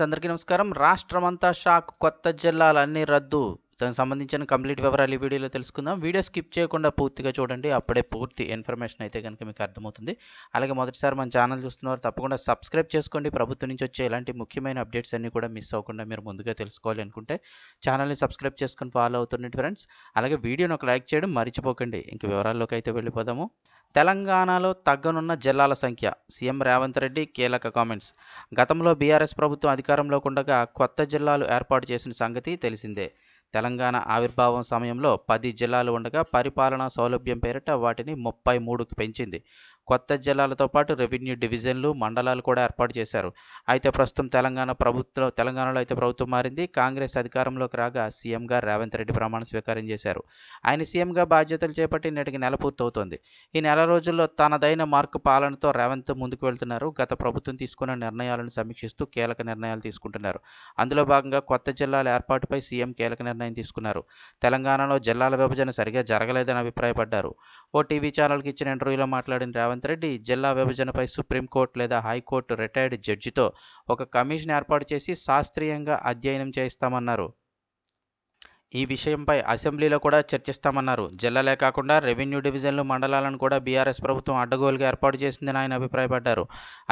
అందరికీ నమస్కారం. రాష్ట్రమంతా షాక్. కొత్త జిల్లాలన్నీ రద్దు. దానికి సంబంధించిన కంప్లీట్ వివరాలు ఈ వీడియోలో తెలుసుకుందాం. వీడియో స్కిప్ చేయకుండా పూర్తిగా చూడండి. అప్పుడే పూర్తి ఇన్ఫర్మేషన్ అయితే కనుక మీకు అర్థమవుతుంది. అలాగే మొదటిసారి మన ఛానల్ చూస్తున్నవారు తప్పకుండా సబ్స్క్రైబ్ చేసుకోండి. ప్రభుత్వం నుంచి వచ్చే ఇలాంటి ముఖ్యమైన అప్డేట్స్ అన్నీ కూడా మిస్ అవ్వకుండా మీరు ముందుగా తెలుసుకోవాలి అనుకుంటే ఛానల్ని సబ్స్క్రైబ్ చేసుకొని ఫాలో అవుతుండండి ఫ్రెండ్స్. అలాగే వీడియోని ఒక లైక్ చేయడం మర్చిపోకండి. ఇంక వివరాల్లోకి అయితే వెళ్ళిపోదాము. తెలంగాణలో తగ్గనున్న జిల్లాల సంఖ్య. సీఎం రేవంత్ రెడ్డి కీలక కామెంట్స్. గతంలో బీఆర్ఎస్ ప్రభుత్వం అధికారంలో ఉండగా కొత్త జిల్లాలు ఏర్పాటు చేసిన సంగతి తెలిసిందే. తెలంగాణ ఆవిర్భావం సమయంలో పది జిల్లాలు ఉండగా పరిపాలనా సౌలభ్యం పేరిట వాటిని ముప్పై మూడుకి పెంచింది. కొత్త జిల్లాలతో పాటు రెవెన్యూ డివిజన్లు మండలాలు కూడా ఏర్పాటు చేశారు. అయితే ప్రస్తుతం తెలంగాణ ప్రభుత్వం తెలంగాణలో అయితే ప్రభుత్వం మారింది. కాంగ్రెస్ అధికారంలోకి రాగా సీఎంగా రేవంత్ రెడ్డి ప్రమాణ స్వీకారం చేశారు. ఆయన సీఎంగా బాధ్యతలు చేపట్టి నేటికి నెల పూర్తవుతోంది. ఈ నెల రోజుల్లో తనదైన మార్కు పాలనతో రేవంత్ ముందుకు వెళ్తున్నారు. గత ప్రభుత్వం తీసుకున్న నిర్ణయాలను సమీక్షిస్తూ కీలక నిర్ణయాలు తీసుకుంటున్నారు. అందులో భాగంగా కొత్త జిల్లాల ఏర్పాటుపై సీఎం కీలక నిర్ణయం తీసుకున్నారు. తెలంగాణలో జిల్లాల విభజన సరిగా జరగలేదని అభిప్రాయపడ్డారు. ఓ టీవీ ఛానల్కి ఇచ్చిన ఇంటర్వ్యూలో మాట్లాడిన రేవంత్ రెడ్డి జిల్లా విభజనపై సుప్రీంకోర్టు లేదా హైకోర్టు రిటైర్డ్ జడ్జితో ఒక కమిషన్ ఏర్పాటు చేసి శాస్త్రీయంగా అధ్యయనం చేయిస్తామన్నారు. ఈ విషయంపై అసెంబ్లీలో కూడా చర్చిస్తామన్నారు. జిల్లాలే కాకుండా రెవెన్యూ డివిజన్లు మండలాలను కూడా బీఆర్ఎస్ ప్రభుత్వం అడ్డగోలుగా ఏర్పాటు చేసిందని ఆయన అభిప్రాయపడ్డారు.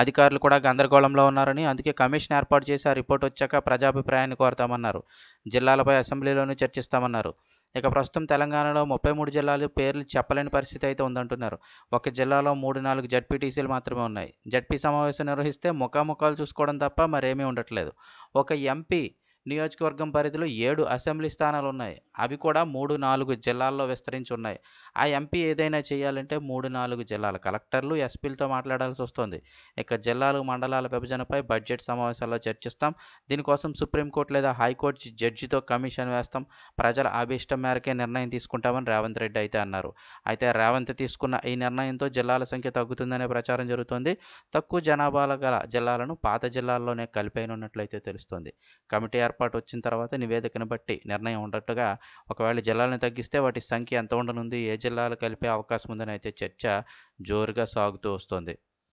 అధికారులు కూడా గందరగోళంలో ఉన్నారని అందుకే కమిషన్ ఏర్పాటు చేసి ఆ రిపోర్ట్ వచ్చాక ప్రజాభిప్రాయాన్ని కోరతామన్నారు. జిల్లాలపై అసెంబ్లీలోనూ చర్చిస్తామన్నారు. ఇక ప్రస్తుతం తెలంగాణలో ముప్పై మూడు జిల్లాలు పేర్లు చెప్పలేని పరిస్థితి అయితే ఉందంటున్నారు. ఒక జిల్లాలో మూడు నాలుగు జడ్పీటీసీలు మాత్రమే ఉన్నాయి. జడ్పీ సమావేశం నిర్వహిస్తే ముఖాముఖాలు చూసుకోవడం తప్ప మరేమీ ఉండట్లేదు. ఒక ఎంపీ నియోజకవర్గం పరిధిలో ఏడు అసెంబ్లీ స్థానాలు ఉన్నాయి అవి కూడా మూడు నాలుగు జిల్లాల్లో విస్తరించి ఉన్నాయి ఆ ఎంపీ ఏదైనా చేయాలంటే మూడు నాలుగు జిల్లాల. కలెక్టర్లు ఎస్పీలతో మాట్లాడాల్సి వస్తుంది. ఇక జిల్లాలు మండలాల విభజనపై బడ్జెట్ సమావేశాల్లో చర్చిస్తాం. దీనికోసం సుప్రీంకోర్టు లేదా హైకోర్టు జడ్జితో కమిషన్ వేస్తాం. ప్రజల అభిష్టం మేరకే నిర్ణయం తీసుకుంటామని రేవంత్ రెడ్డి అయితే అన్నారు. అయితే రేవంత్ తీసుకున్న ఈ నిర్ణయంతో జిల్లాల సంఖ్య తగ్గుతుందనే ప్రచారం జరుగుతోంది. తక్కువ జనాభాల గల జిల్లాలను పాత జిల్లాల్లోనే కలిపేయనున్నట్లయితే తెలుస్తోంది. కమిటీ ఏర్పాటు వచ్చిన తర్వాత నివేదికను బట్టి నిర్ణయం ఉండట్టుగా ఒకవేళ జిల్లాలను తగ్గిస్తే వాటి సంఖ్య ఎంత ఉండనుంది ఏ జిల్లాలు కలిపే అవకాశం ఉందని అయితే చర్చ జోరుగా సాగుతూ వస్తోంది.